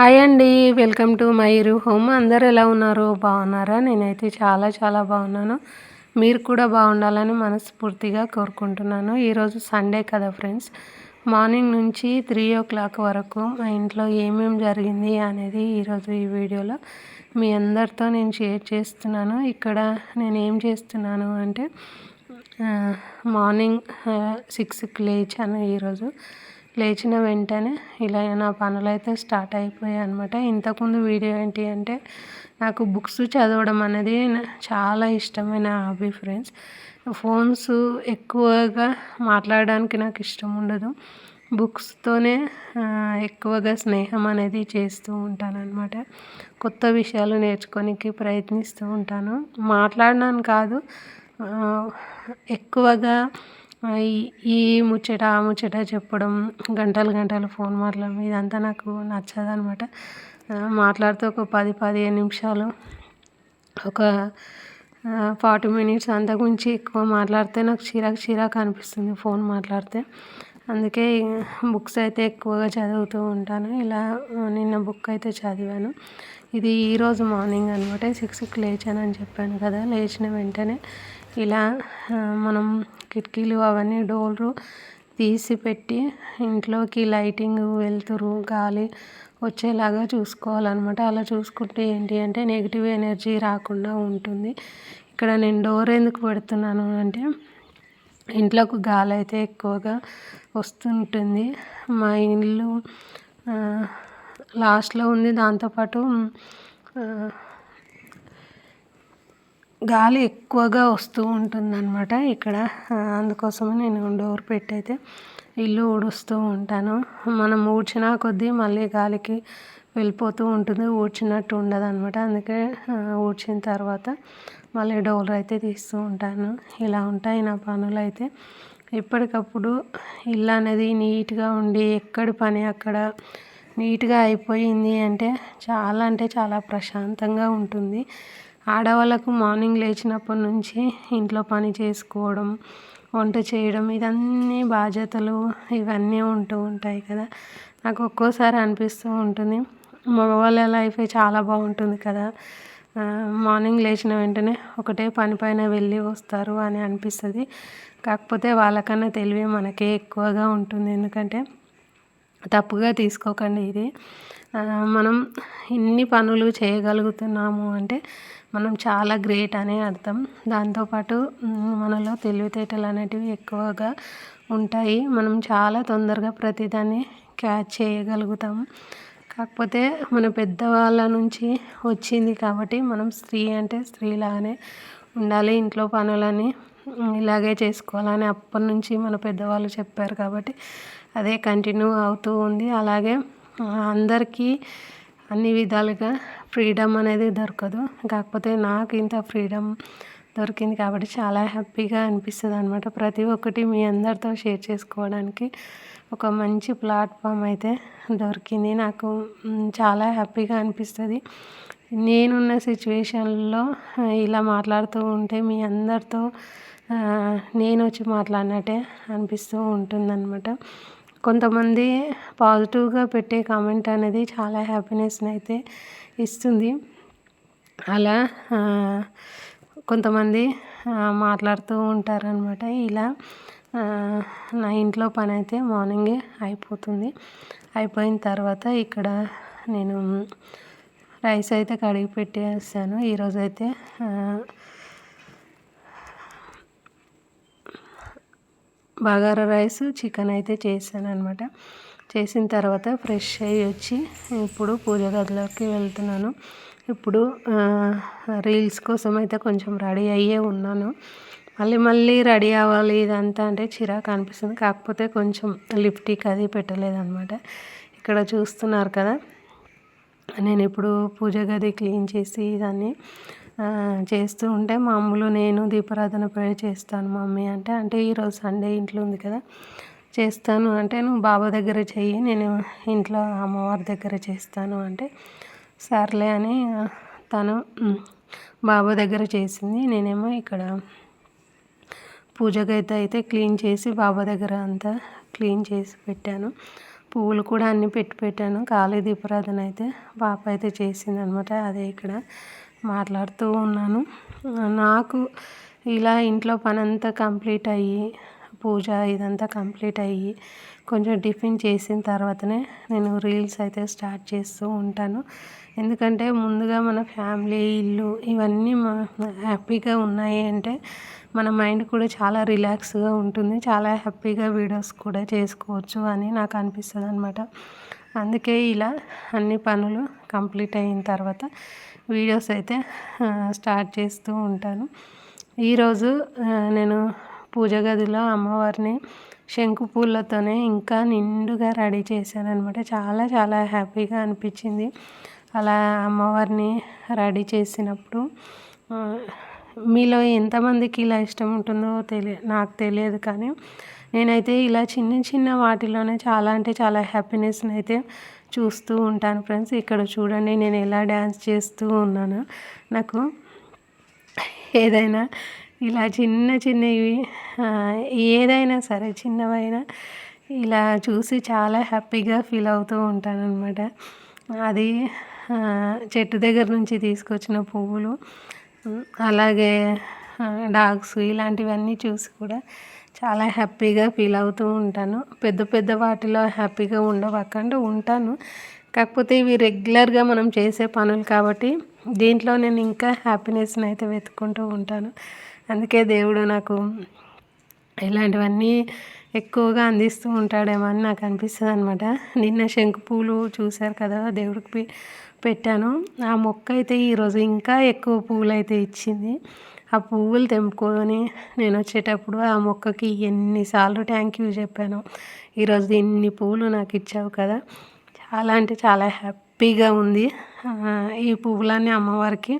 Hi అండి welcome to మైరు home. అందరు ఎలా ఉన్నారు? బాగున్నారా? నేనైతే చాలా చాలా బాగున్నాను. మీరు కూడా బాగుండాలని మనస్ఫూర్తిగా కోరుకుంటున్నాను. ఈరోజు సండే కదా ఫ్రెండ్స్. మార్నింగ్ నుంచి త్రీ ఓ క్లాక్ వరకు మా ఇంట్లో ఏమేమి జరిగింది అనేది ఈరోజు ఈ వీడియోలో మీ అందరితో నేను షేర్ చేస్తున్నాను. ఇక్కడ నేను ఏం చేస్తున్నాను అంటే మార్నింగ్ సిక్స్కి లేచాను ఈరోజు లేచిన వెంటనే ఇలా నా పనులు అయితే స్టార్ట్ అయిపోయాయి అనమాట ఇంతకుముందు వీడియో ఏంటి అంటే నాకు బుక్స్ చదవడం అనేది చాలా ఇష్టమైన హాబీ ఫ్రెండ్స్. ఫోన్స్ ఎక్కువగా మాట్లాడడానికి నాకు ఇష్టం ఉండదు. బుక్స్తోనే ఎక్కువగా స్నేహం అనేది చేస్తూ ఉంటాను అనమాట కొత్త విషయాలు నేర్చుకోనికి ప్రయత్నిస్తూ ఉంటాను. మాట్లాడినాను కాదు ఎక్కువగా ఈ ముచ్చట ఆ ముచ్చట చెప్పడం గంటలు గంటలు ఫోన్ మాట్లాడడం ఇదంతా నాకు నచ్చదనమాట మాట్లాడితే ఒక పది పదిహేను నిమిషాలు ఒక ఫార్టీ మినిట్స్ అంతకుమించి ఎక్కువ మాట్లాడితే నాకు చిరాకు చిరాకు అనిపిస్తుంది ఫోన్ మాట్లాడితే. అందుకే బుక్స్ అయితే ఎక్కువగా చదువుతూ ఉంటాను. ఇలా నిన్న బుక్ అయితే చదివాను. ఇది ఈరోజు మార్నింగ్ అనమాట సిక్స్కి లేచాను అని చెప్పాను కదా. లేచిన వెంటనే ఇలా మనం కిటికీలు అవన్నీ డోర్లు తీసి పెట్టి ఇంట్లోకి లైటింగ్ వెలుతురు గాలి వచ్చేలాగా చూసుకోవాలన్నమాట. అలా చూసుకుంటే ఏంటి అంటే నెగిటివ్ ఎనర్జీ రాకుండా ఉంటుంది. ఇక్కడ నేను డోర్ ఎందుకు పెడుతున్నాను అంటే ఇంట్లోకి గాలి అయితే ఎక్కువగా వస్తుంటుంది. మా ఇల్లు లాస్ట్లో ఉంది. దాంతోపాటు గాలి ఎక్కువగా వస్తూ ఉంటుందన్నమాట ఇక్కడ. అందుకోసమే నేను డోర్ పెట్టయితే ఇల్లు ఊడుస్తూ ఉంటాను. మనం ఊడ్చిన కొద్దీ మళ్ళీ గాలికి వెళ్ళిపోతూ ఉంటుంది. ఊడ్చినట్టు ఉండదు అనమాట అందుకే ఊడ్చిన తర్వాత మళ్ళీ డోర్ అయితే తీస్తూ ఉంటాను. ఇలా ఉంటాయి నా పనులు అయితే ఎప్పటికప్పుడు ఇల్లు అనేది నీట్గా ఉండి ఎక్కడి పని అక్కడ నీట్గా అయిపోయింది అంటే చాలా అంటే చాలా ప్రశాంతంగా ఉంటుంది. ఆడవాళ్ళకు మార్నింగ్ లేచినప్పటి నుంచి ఇంట్లో పని చేసుకోవడం వంట చేయడం ఇదన్నీ బాధ్యతలు ఇవన్నీ ఉంటూ ఉంటాయి కదా. నాకు ఒక్కోసారి అనిపిస్తూ ఉంటుంది. మగవాళ్ళ లైఫే చాలా బాగుంటుంది కదా. మార్నింగ్ లేచిన వెంటనే ఒకటే పని పైన వెళ్ళి వస్తారు అని అనిపిస్తుంది. కాకపోతే వాళ్ళకన్నా తెలివి మనకే ఎక్కువగా ఉంటుంది. ఎందుకంటే తప్పుగా తీసుకోకండి ఇది. మనం ఇన్ని పనులు చేయగలుగుతున్నాము అంటే మనం చాలా గ్రేట్ అనే అర్థం. దాంతోపాటు మనలో తెలివితేటలు అనేటివి ఎక్కువగా ఉంటాయి. మనం చాలా తొందరగా ప్రతిదాన్ని క్యాచ్ చేయగలుగుతాం కాకపోతే మన పెద్దవాళ్ళ నుంచి వచ్చింది కాబట్టి మనం స్త్రీ అంటే స్త్రీలాగానే ఉండాలి. ఇంట్లో పనులని ఇలాగే చేసుకోవాలని అప్పటి నుంచి మన పెద్దవాళ్ళు చెప్పారు కాబట్టి అదే కంటిన్యూ అవుతూ ఉంది. అలాగే అందరికీ అన్ని విధాలుగా ఫ్రీడమ్ అనేది దొరకదు. కాకపోతే నాకు ఇంత ఫ్రీడమ్ దొరికింది కాబట్టి చాలా హ్యాపీగా అనిపిస్తుంది అనమాట ప్రతి ఒక్కటి మీ అందరితో షేర్ చేసుకోవడానికి ఒక మంచి ప్లాట్ఫామ్ అయితే దొరికింది. నాకు చాలా హ్యాపీగా అనిపిస్తుంది. నేనున్న సిచ్యువేషన్లో ఇలా మాట్లాడుతూ ఉంటే మీ అందరితో నేను వచ్చి మాట్లాడినట్టే అనిపిస్తూ ఉంటుందన్నమాట. కొంతమంది పాజిటివ్గా పెట్టే కామెంట్ అనేది చాలా హ్యాపీనెస్ని అయితే ఇస్తుంది. అలా కొంతమంది మాట్లాడుతూ ఉంటారనమాట ఇలా నా ఇంట్లో పని అయితే మార్నింగే అయిపోతుంది. అయిపోయిన తర్వాత ఇక్కడ నేను రైస్ అయితే కడిగి పెట్టేస్తాను ఈరోజు బగారా రైస్ చికెన్ అయితే చేశాను అనమాట చేసిన తర్వాత ఫ్రెష్ అయ్యి వచ్చి ఇప్పుడు పూజ గదిలోకి వెళ్తున్నాను. ఇప్పుడు రీల్స్ కోసం అయితే కొంచెం రెడీ అయ్యే ఉన్నాను. మళ్ళీ మళ్ళీ రెడీ అవ్వాలి ఇదంతా అంటే చిరాకు అనిపిస్తుంది. కాకపోతే కొంచెం లిప్టిక్ అది పెట్టలేదన్నమాట. ఇక్కడ చూస్తున్నారు కదా నేను ఇప్పుడు పూజ గది క్లీన్ చేసి దాన్ని చేస్తూ ఉంటే మామూలు నేను దీపారాధన ప్రేయర్ చేస్తాను మమ్మీ అంటే అంటే ఈరోజు సండే ఇంట్లో ఉంది కదా చేస్తాను అంటే నువ్వు బాబా దగ్గర చెయ్యి నేను ఇంట్లో అమ్మవారి దగ్గర చేస్తాను అంటే సర్లే అని తను బాబా దగ్గర చేసింది. నేనేమో ఇక్కడ పూజకైతే అయితే క్లీన్ చేసి బాబా దగ్గర అంతా క్లీన్ చేసి పెట్టాను. పువ్వులు కూడా అన్నీ పెట్టి పెట్టాను. కాళీ దీపారాధన అయితే పాప అయితే చేసింది అనమాట అదే ఇక్కడ మాట్లాడుతూ ఉన్నాను. నాకు ఇలా ఇంట్లో పని అంతా కంప్లీట్ అయ్యి పూజ ఇదంతా కంప్లీట్ అయ్యి కొంచెం టిఫిన్ చేసిన తర్వాతనే నేను రీల్స్ అయితే స్టార్ట్ చేస్తూ ఉంటాను. ఎందుకంటే ముందుగా మన ఫ్యామిలీ ఇల్లు ఇవన్నీ హ్యాపీగా ఉన్నాయి అంటే మన మైండ్ కూడా చాలా రిలాక్స్గా ఉంటుంది. చాలా హ్యాపీగా వీడియోస్ కూడా చేసుకోవచ్చు అని నాకు అనిపిస్తుంది అనమాట అందుకే ఇలా అన్ని పనులు కంప్లీట్ అయిన తర్వాత వీడియోస్ అయితే స్టార్ట్ చేస్తూ ఉంటాను. ఈరోజు నేను పూజ గదిలో అమ్మవారిని శంకు పూలతోనే ఇంకా నిండుగా రెడీ చేశాను అనమాట చాలా చాలా హ్యాపీగా అనిపించింది. అలా అమ్మవారిని రెడీ చేసినప్పుడు మీలో ఎంతమందికి ఇలా ఇష్టం ఉంటుందో తెలియ నాకు తెలియదు కానీ నేనైతే ఇలా చిన్న చిన్న వాటిలోనే చాలా అంటే చాలా హ్యాపీనెస్ని అయితే చూస్తూ ఉంటాను ఫ్రెండ్స్. ఇక్కడ చూడండి నేను ఎలా డ్యాన్స్ చేస్తూ ఉన్నాను. నాకు ఏదైనా ఇలా చిన్న చిన్నవి ఏదైనా సరే చిన్నవైనా ఇలా చూసి చాలా హ్యాపీగా ఫీల్ అవుతూ ఉంటాను అనమాట అది చెట్టు దగ్గర నుంచి తీసుకొచ్చిన పువ్వులు అలాగే డాగ్స్ ఇలాంటివన్నీ చూసి కూడా చాలా హ్యాపీగా ఫీల్ అవుతూ ఉంటాను. పెద్ద పెద్ద వాటిలో హ్యాపీగా ఉండవకుండా ఉంటాను. కాకపోతే ఇవి రెగ్యులర్గా మనం చేసే పనులు కాబట్టి దీంట్లో నేను ఇంకా హ్యాపీనెస్ని అయితే వెతుక్కుంటూ ఉంటాను. అందుకే దేవుడు నాకు ఇలాంటివన్నీ ఎక్కువగా అందిస్తూ ఉంటాడేమో అని నాకు అనిపిస్తుంది అనమాట నిన్న శంకు పూలు చూశారు కదా దేవుడికి పెట్టాను. ఆ మొక్క అయితే ఈరోజు ఇంకా ఎక్కువ పువ్వులు అయితే ఇచ్చింది. ఆ పువ్వులు తెంపుకొని నేను వచ్చేటప్పుడు ఆ మొక్కకి ఎన్నిసార్లు థ్యాంక్ యూ చెప్పాను. ఈరోజు ఇన్ని పువ్వులు నాకు ఇచ్చావు కదా. చాలా అంటే చాలా హ్యాపీగా ఉంది. ఈ పువ్వులన్నీ అమ్మవారికి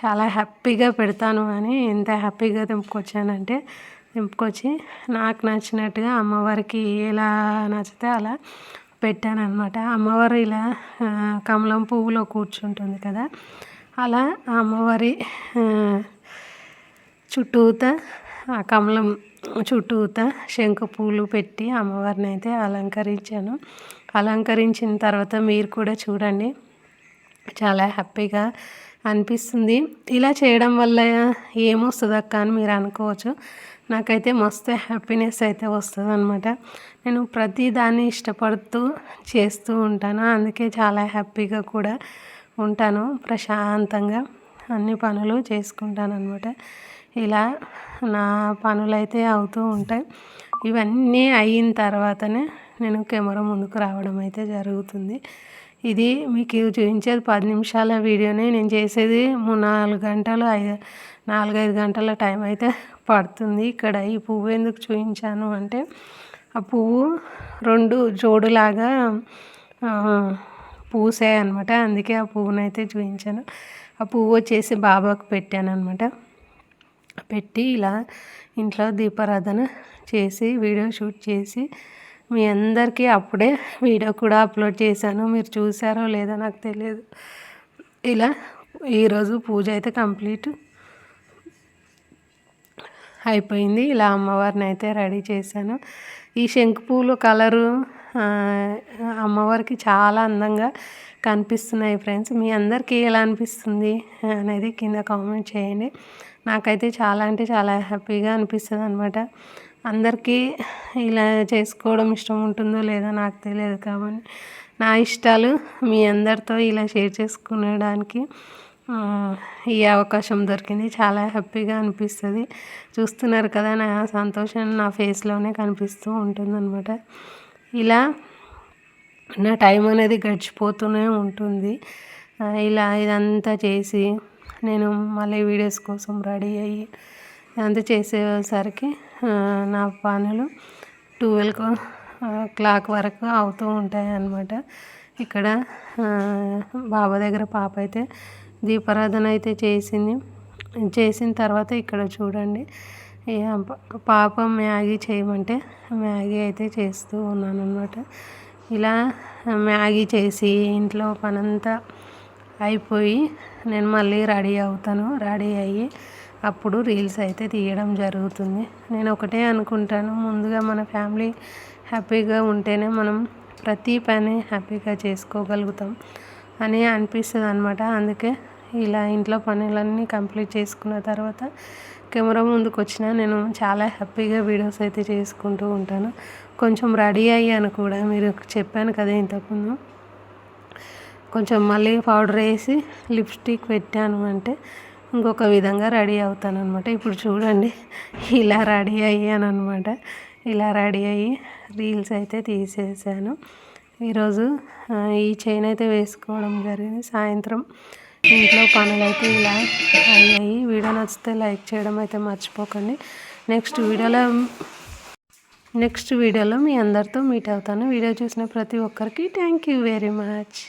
చాలా హ్యాపీగా పెడతాను అని ఎంత హ్యాపీగా తెంపుకొచ్చానంటే తెంపుకొచ్చి నాకు నచ్చినట్టుగా అమ్మవారికి ఎలా నచ్చితే అలా పెట్టాను అనమాట అమ్మవారు ఇలా కమలం పువ్వులో కూర్చుంటుంది కదా అలా అమ్మవారి చుట్టూత ఆ కమలం చుట్టూత శంఖ పూలు పెట్టి అమ్మవారిని అయితే అలంకరించాను. అలంకరించిన తర్వాత మీరు కూడా చూడండి. చాలా హ్యాపీగా అనిపిస్తుంది. ఇలా చేయడం వల్ల ఏమొస్తుంది అక్క అని మీరు అనుకోవచ్చు. నాకైతే మస్తు హ్యాపీనెస్ అయితే వస్తుంది అనమాట నేను ప్రతి దాన్ని ఇష్టపడుతూ చేస్తూ ఉంటాను. అందుకే చాలా హ్యాపీగా కూడా ఉంటాను. ప్రశాంతంగా అన్ని పనులు చేసుకుంటాను అనమాట ఇలా నా పనులు అయితే అవుతూ ఉంటాయి. ఇవన్నీ అయిన తర్వాతనే నేను కెమెరా ముందుకు రావడం అయితే జరుగుతుంది. ఇది మీకు చూపించేది పది నిమిషాల వీడియోనే. నేను చేసేది మూడు నాలుగు గంటలు ఐదు నాలుగైదు గంటల టైం అయితే పడుతుంది ఇక్కడ. ఈ పువ్వు ఎందుకు చూపించాను అంటే ఆ పువ్వు రెండు జోడులాగా పూసాయి అనమాట అందుకే ఆ పువ్వును అయితే చూపించాను. ఆ పువ్వు వచ్చేసి బాబాకు పెట్టాను అనమాట పెట్టి ఇలా ఇంట్లో దీపారాధన చేసి వీడియో షూట్ చేసి మీ అందరికీ అప్పుడే వీడియో కూడా అప్లోడ్ చేశాను. మీరు చూసారో లేదో నాకు తెలియదు. ఇలా ఈరోజు పూజ అయితే కంప్లీట్ అయిపోయింది. ఇలా అమ్మవారిని అయితే రెడీ చేశాను. ఈ శంకు పూలు కలరు అమ్మవారికి చాలా అందంగా కనిపిస్తున్నాయి ఫ్రెండ్స్. మీ అందరికీ ఎలా అనిపిస్తుంది అనేది కింద కామెంట్ చేయండి. నాకైతే చాలా అంటే చాలా హ్యాపీగా అనిపిస్తుంది అనమాట అందరికీ ఇలా చేసుకోవడం ఇష్టం ఉంటుందో లేదో నాకు తెలియదు కాబట్టి నా ఇష్టాలు మీ అందరితో ఇలా షేర్ చేసుకునేడానికి ఈ అవకాశం దొరికింది. చాలా హ్యాపీగా అనిపిస్తుంది. చూస్తున్నారు కదా నా సంతోషం నా ఫేస్లోనే కనిపిస్తూ ఉంటుందన్నమాట. ఇలా నా టైం అనేది గడిచిపోతూనే ఉంటుంది. ఇలా ఇదంతా చేసి నేను మళ్ళీ వీడియోస్ కోసం రెడీ అయ్యి ఇదంతా చేసేసరికి నా పనులు ట్వెల్వ్ క్లాక్ వరకు అవుతూ ఉంటాయి అన్నమాట ఇక్కడ బాబా దగ్గర పాప అయితే దీపారాధన అయితే చేసింది. చేసిన తర్వాత ఇక్కడ చూడండి పాప మ్యాగీ చేయమంటే మ్యాగీ అయితే చేస్తూ ఉన్నాను అనమాట ఇలా మ్యాగీ చేసి ఇంట్లో పనంతా అయిపోయి నేను మళ్ళీ రెడీ అవుతాను రెడీ అయ్యి అప్పుడు రీల్స్ అయితే తీయడం జరుగుతుంది. నేను ఒకటే అనుకుంటాను ముందుగా మన ఫ్యామిలీ హ్యాపీగా ఉంటేనే మనం ప్రతి పని హ్యాపీగా చేసుకోగలుగుతాం అని అనిపిస్తుంది అనమాట అందుకే ఇలా ఇంట్లో పనులన్నీ కంప్లీట్ చేసుకున్న తర్వాత కెమెరా ముందుకు వచ్చినా నేను చాలా హ్యాపీగా వీడియోస్ అయితే చేసుకుంటూ ఉంటాను. కొంచెం రెడీ అయ్యాను కూడా మీరు చెప్పాను కదా ఇంతకుముందు. కొంచెం మళ్ళీ పౌడర్ వేసి లిప్స్టిక్ పెట్టాను అంటే ఇంకొక విధంగా రెడీ అవుతాను అనమాట ఇప్పుడు చూడండి ఇలా రెడీ అయ్యాను అనమాట ఇలా రెడీ అయ్యి రీల్స్ అయితే తీసేసాను. ఈరోజు ఈ చైన్ అయితే వేసుకోవడం జరిగింది. సాయంత్రం ఇంట్లో పనులు అయితే ఇలా అయ్యాయి వీడియో నచ్చితే లైక్ చేయడం అయితే మర్చిపోకండి. నెక్స్ట్ వీడియోలో నెక్స్ట్ వీడియోలో మీ అందరితో మీట్ అవుతాను. వీడియో చూసిన ప్రతి ఒక్కరికి థ్యాంక్ యూ వెరీ మచ్.